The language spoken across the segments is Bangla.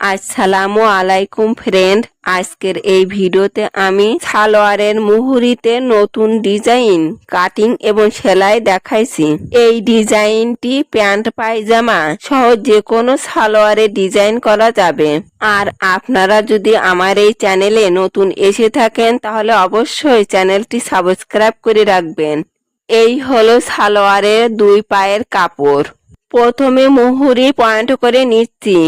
আসসালামু আলাইকুম ফ্রেন্ড আজকের এই ভিডিওতে আমি সালোয়ারের মুহুরিতে নতুন ডিজাইন কাটিং এবং সেলাই দেখাইছি। এই ডিজাইনটি প্যান্ট, পায়জামা সহ যে কোনো সালোয়ারে ডিজাইন করা যাবে। আর আপনারা যদি আমার এই চ্যানেলে নতুন এসে থাকেন, তাহলে অবশ্যই চ্যানেলটি সাবস্ক্রাইব করে রাখবেন। এই হলো সালোয়ারের দুই পায়ের কাপড়। প্রথমে মুহুরি পয়েন্ট করে নিচ্ছি।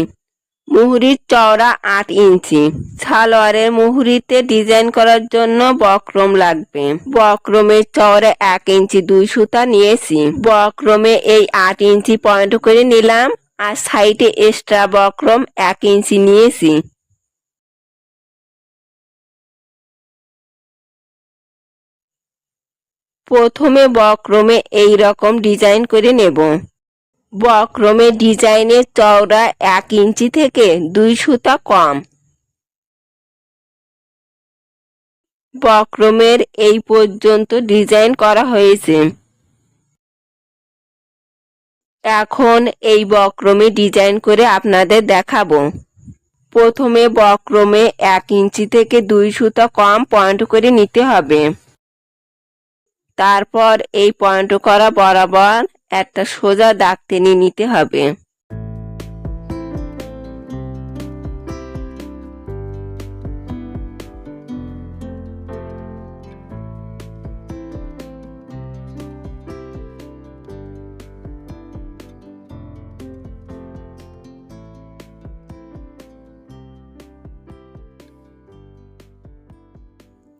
মুহুরির চওড়া আট ইঞ্চি। সালোয়ারের মুহুরিতে ডিজাইন করার জন্য বক্রম লাগবে। বক্রমের চওড়া এক ইঞ্চি দুই সুতা নিয়েছি। বক্রমে এই আট ইঞ্চি পয়েন্ট করে নিলাম আর সাইডে এক্সট্রা বক্রম এক ইঞ্চি নিয়েছি। প্রথমে বক্রমে এই রকম ডিজাইন করে নেব। বক্রমে ডিজাইনের চওড়া এক ইঞ্চি থেকে দুই সুতা কম। বক্রমের এই পর্যন্ত ডিজাইন করা হয়েছে। এখন এই বক্রমে ডিজাইন করে আপনাদের দেখাবো। প্রথমে বক্রমে এক ইঞ্চি থেকে দুই সুতা কম পয়েন্ট করে নিতে হবে। তারপর এই পয়েন্ট করা বরাবর একটা সোজা দাগ টেনে নিতে হবে।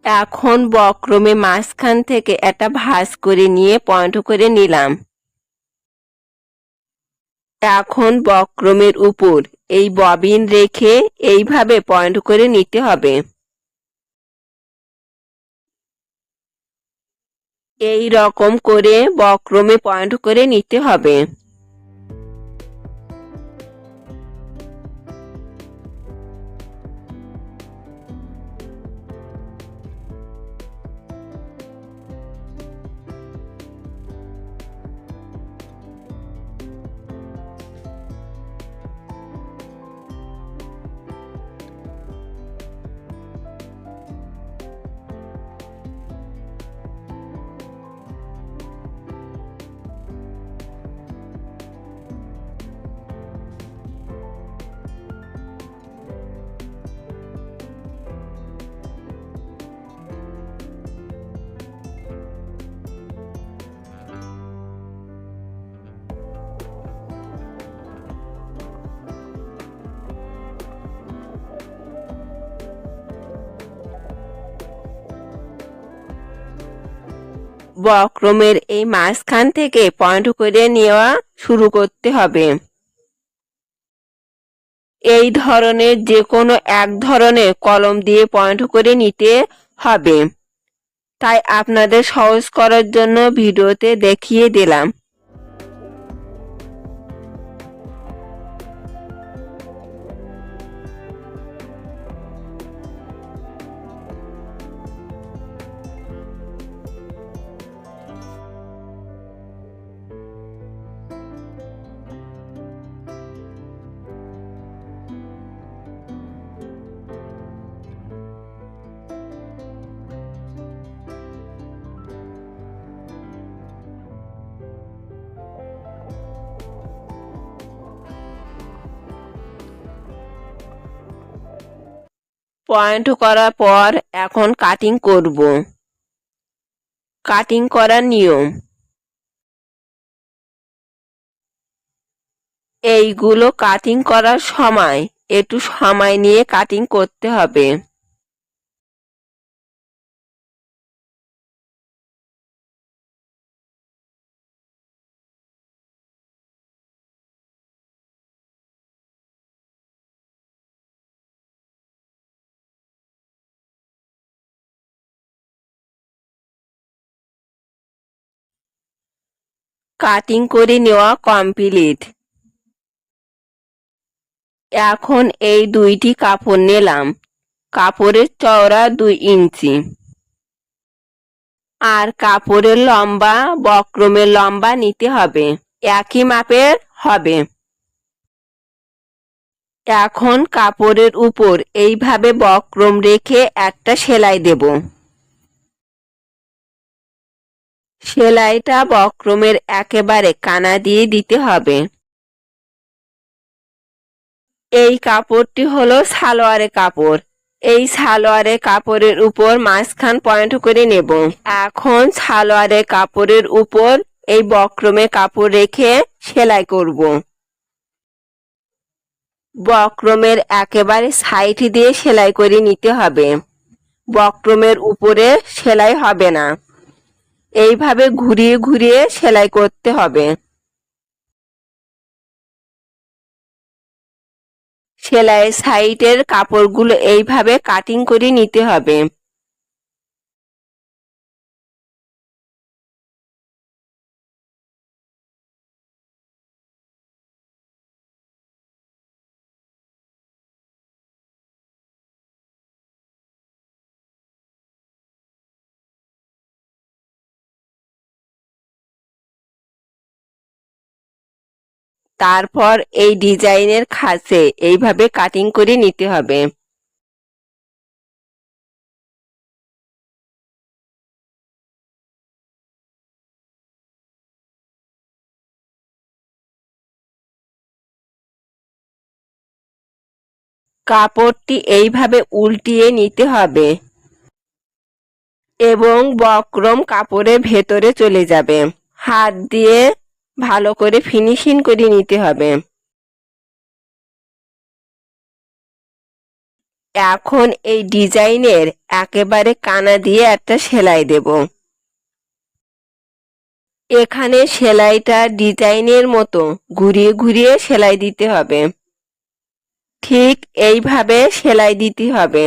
এখন বক্রমে মাঝখান থেকে একটা ভাঁজ করে নিয়ে পয়েন্ট করে নিলাম। এখন বক্রমের উপর। এই ববিন রেখে এইভাবে পয়েন্ট করে নিতে হবে। এই রকম করে বক্রমে পয়েন্ট করে নিতে হবে। বক্রমের এই মাঝখান থেকে পয়েন্ট করে নেওয়া শুরু করতে হবে। এই ধরনের যে কোনো এক ধরনের কলম দিয়ে পয়েন্ট করে নিতে হবে। তাই আপনাদের সহজ করার জন্য ভিডিওতে দেখিয়ে দিলাম। পয়েন্ট করার পর এখন কাটিং করব। কাটিং করার নিয়ম। এইগুলো কাটিং করার সময়, একটু সময় নিয়ে কাটিং করতে হবে। কাটিং করে নেওয়া কমপ্লিট এখন এই দুইটি কাপড় নিলাম। কাপড়ের চওড়া দুই ইঞ্চি। আর কাপড়ের লম্বা, বক্রমের লম্বা নিতে হবে। একই মাপের হবে। এখন কাপড়ের উপর এইভাবে বক্রম রেখে একটা সেলাই দেব। সেলাইটা বক্রমের একেবারে কানা দিয়ে দিতে হবে। এই কাপড়টি হলো সালোয়ারের কাপড়। এই সালোয়ারের কাপড়ের উপর মাঝখান পয়েন্ট করে নেব। এখন সালোয়ারের কাপড়ের উপর এই বক্রমে কাপড় রেখে সেলাই করব। বক্রমের একেবারে সাইড দিয়ে সেলাই করে নিতে হবে। বক্রমের উপরে সেলাই হবে না। এইভাবে ঘুরিয়ে ঘুরিয়ে সেলাই করতে হবে। সেলাইয়ের সাইডের কাপড়গুলো এইভাবে কাটিং করে নিতে হবে। তারপর এই ডিজাইনের খাসে এইভাবে কাটিং করে নিতে হবে। কাপড়টি এইভাবে উল্টিয়ে নিতে হবে এবং বক্রম কাপড়ের ভেতরে চলে যাবে। হাত দিয়ে ভালো করে ফিনিশিং করে নিতে হবে। এখন এই ডিজাইনের একেবারে কানা দিয়ে একটা সেলাই দেব। এখানে সেলাইটা ডিজাইনের মতো ঘুরিয়ে ঘুরিয়ে সেলাই দিতে হবে। ঠিক এইভাবে সেলাই দিতে হবে।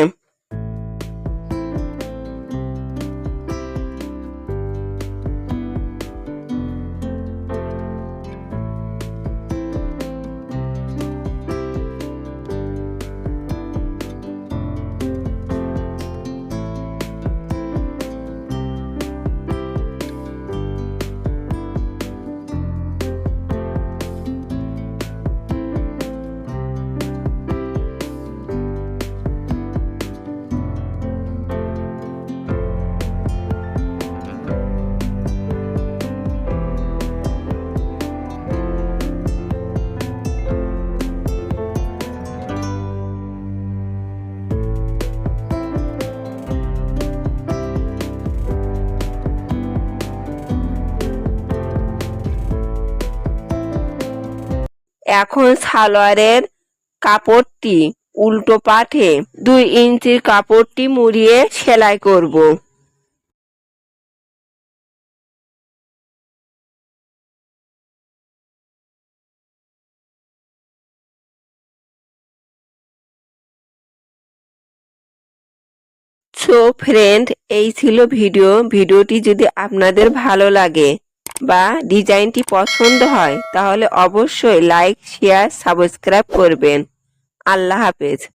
এখন সালোয়ারের কাপড়টি উল্টো পাঠে দুই ইঞ্চির কাপড়টি মুড়িয়ে সেলাই করব। সো ফ্রেন্ড এই ছিল ভিডিও। ভিডিওটি যদি আপনাদের ভালো লাগে বা ডিজাইনটি পছন্দ হয় তাহলে অবশ্যই লাইক শেয়ার সাবস্ক্রাইব করবেন। আল্লাহ হাফেজ।